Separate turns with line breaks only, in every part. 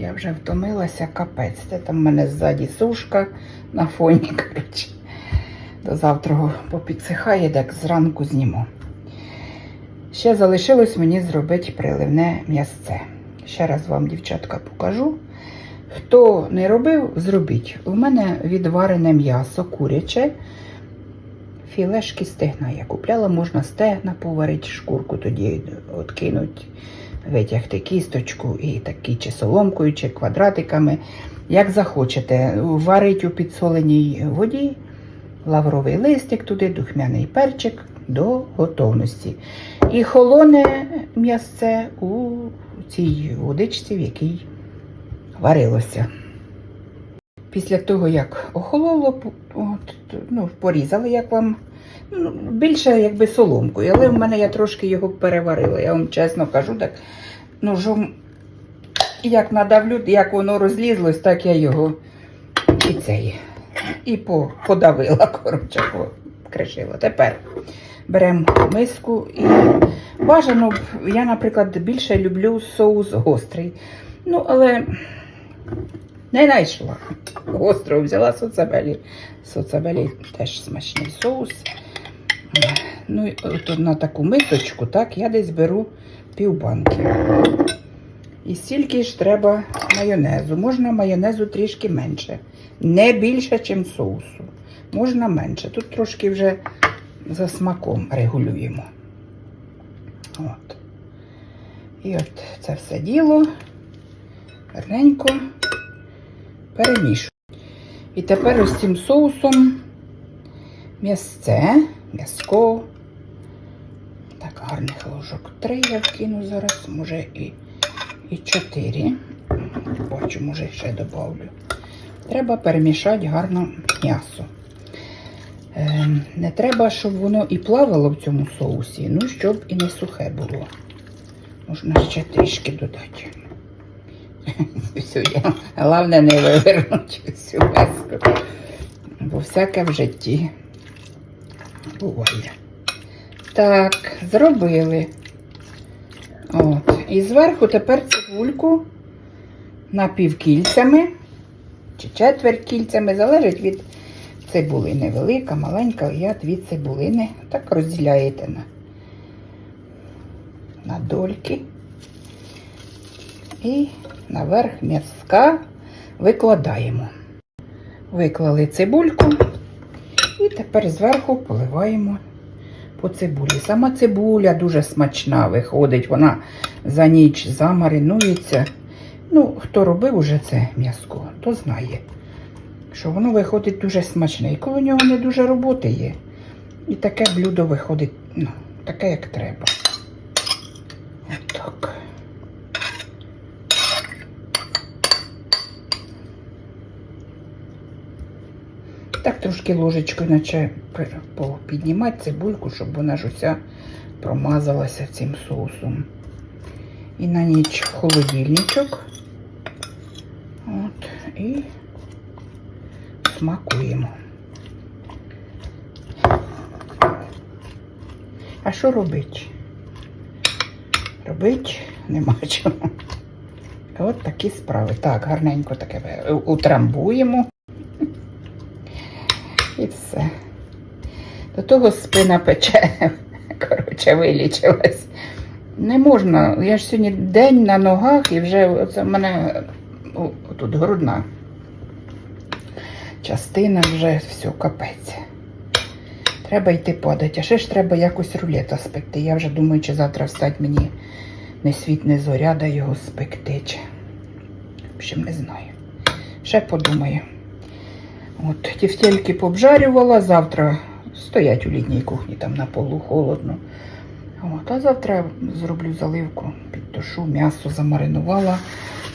я вже втомилася, капець. Це там в мене ззаді сушка на фоні. коротше. До завтра попідсихає, так зранку зніму. Ще залишилось мені зробити приливне м'ясце. Ще раз вам, дівчатка, покажу. Хто не робив, зробіть. У мене відварене м'ясо куряче, філешки стегна. Я купляла, можна стегна поварити, шкурку тоді откинуть, витягти кісточку і такі чи соломкою, чи квадратиками. Як захочете, варить у підсоленій воді, лавровий листик туди, духмяний перчик до готовності. І холоне м'ясце у цій водичці, в якій варилося. Після того, як охололо, от, ну, порізали, як вам. Ну, більше якби соломкою, але в мене я трошки його переварила. Я вам чесно кажу, так ножом, як надавлю, як воно розлізлось, так я його і цей, і по- подавила, коротше, покришила. Тепер беремо миску і бажано, я, наприклад, більше люблю соус гострий. Ну, але не знайшла. Гостро взяла соцабелі. Соцабелі теж смачний соус. Ну, от на таку мисочку, так, я десь беру півбанки. І стільки ж треба майонезу. Можна майонезу трішки менше. Не більше, ніж соусу. Можна менше. Тут трошки вже за смаком регулюємо. От. І от це все діло гарненько перемішую. І тепер ось цим соусом м'ясце, м'яско. Так, гарних ложок три я вкину зараз, може і, і чотири. Бачу, може ще додавлю. Треба перемішати гарно м'ясо. Е, не треба, щоб воно і плавало в цьому соусі, ну, щоб і не сухе було. Можна ще трішки додати. Всю я- Головне не вивернути всю миску. Бо всяке в житті буває. Так, зробили. От. І зверху тепер цибульку напівкільцями чи четверть кільцями, залежить від цибулини. Велика, маленька, я дві цибулини. Так розділяєте на, на дольки. І наверх м'язка викладаємо. Виклали цибульку і тепер зверху поливаємо по цибулі. Сама цибуля дуже смачна виходить, вона за ніч замаринується. Ну, хто робив уже це м'язко, то знає, що воно виходить дуже смачне. І коли у нього не дуже роботи є. І таке блюдо виходить, ну, таке, як треба. Отак. Так трошки ложечкою наче піднімати цибульку, щоб вона ж уся промазалася цим соусом. І на ніч холодильничок. От, і смакуємо. А що робити? Робить нема чого. От такі справи. Так, гарненько таке утрамбуємо. І все. До того спина пече. Коротше, вилічилась. Не можна. Я ж сьогодні день на ногах і вже оце в мене о, тут грудна частина вже все, капець. Треба йти падати. А ще ж треба якось рулета спекти. Я вже думаю, чи завтра встать мені не світ, не зоря, да його спекти. Чи... В общем, не знаю. Ще подумаю. От, тівтельки пообжарювала, завтра стоять у літній кухні, там на полу холодно. От, а завтра зроблю заливку, підтушу, м'ясо замаринувала,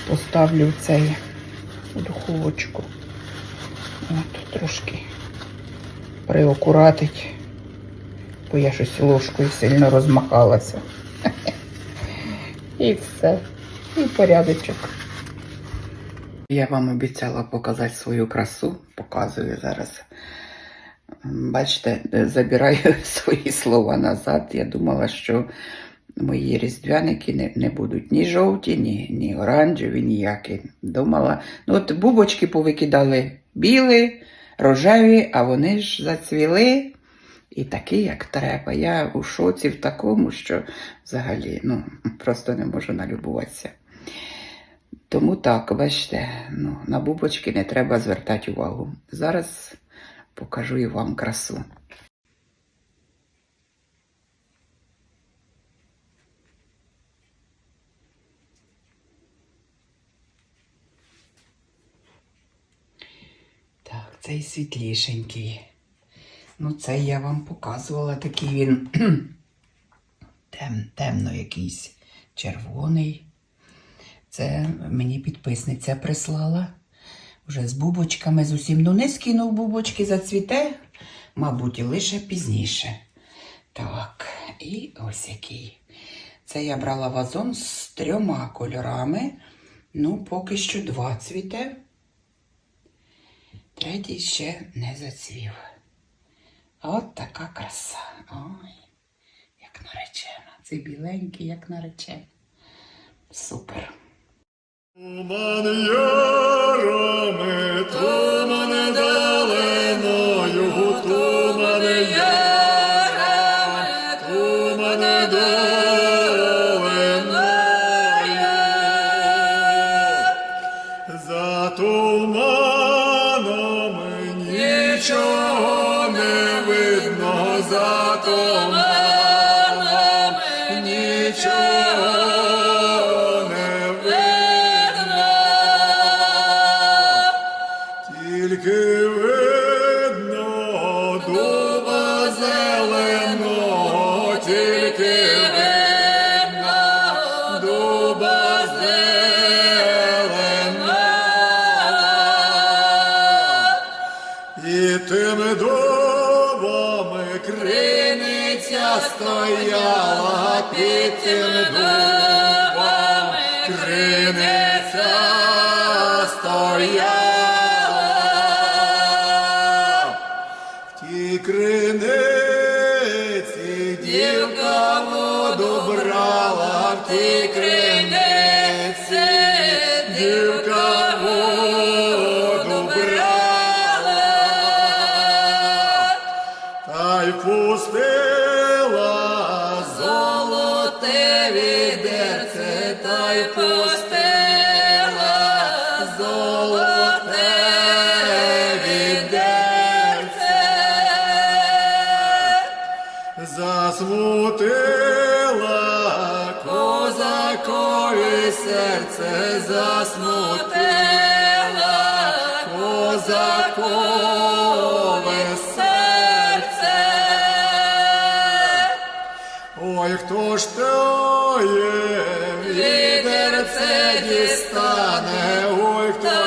поставлю в цей у духовочку. От, трошки приокуратить, бо я щось ложкою сильно розмахалася. І все. І порядочок. Я вам обіцяла показати свою красу, показую зараз. Бачите, забираю свої слова назад. Я думала, що мої різдвяники не, не будуть ні жовті, ні, ні оранжеві, ніякі. Думала. Ну, от бубочки повикидали білі, рожеві, а вони ж зацвіли. І такі, як треба. Я у шоці в такому, що взагалі ну, просто не можу налюбуватися. Тому так, бачите, ну, на бубочки не треба звертати увагу. Зараз покажу і вам красу. Так, цей світлішенький. Ну, цей я вам показувала, такий він тем, темно якийсь червоний. Це мені підписниця прислала. Вже з бубочками з усім. Ну, не скинув бубочки, зацвіте, мабуть, лише пізніше. Так, і ось який. Це я брала вазон з трьома кольорами. Ну, поки що два цвіте. Третій ще не зацвів. От така краса. Ой, як наречена. Цей біленький, як наречена. Супер.
Туман ярами, туман далиною, туман ярами, туман далиною. І тим дубом криниця стояла, під тим дубом криниця стояла. В тій криниці дівка воду брала, в тій криниці золоте відерце, та й пустила золоте відерце. Засмутила козакові серце, засмутила козакове хто ж тоє відерце дістане, ой, хто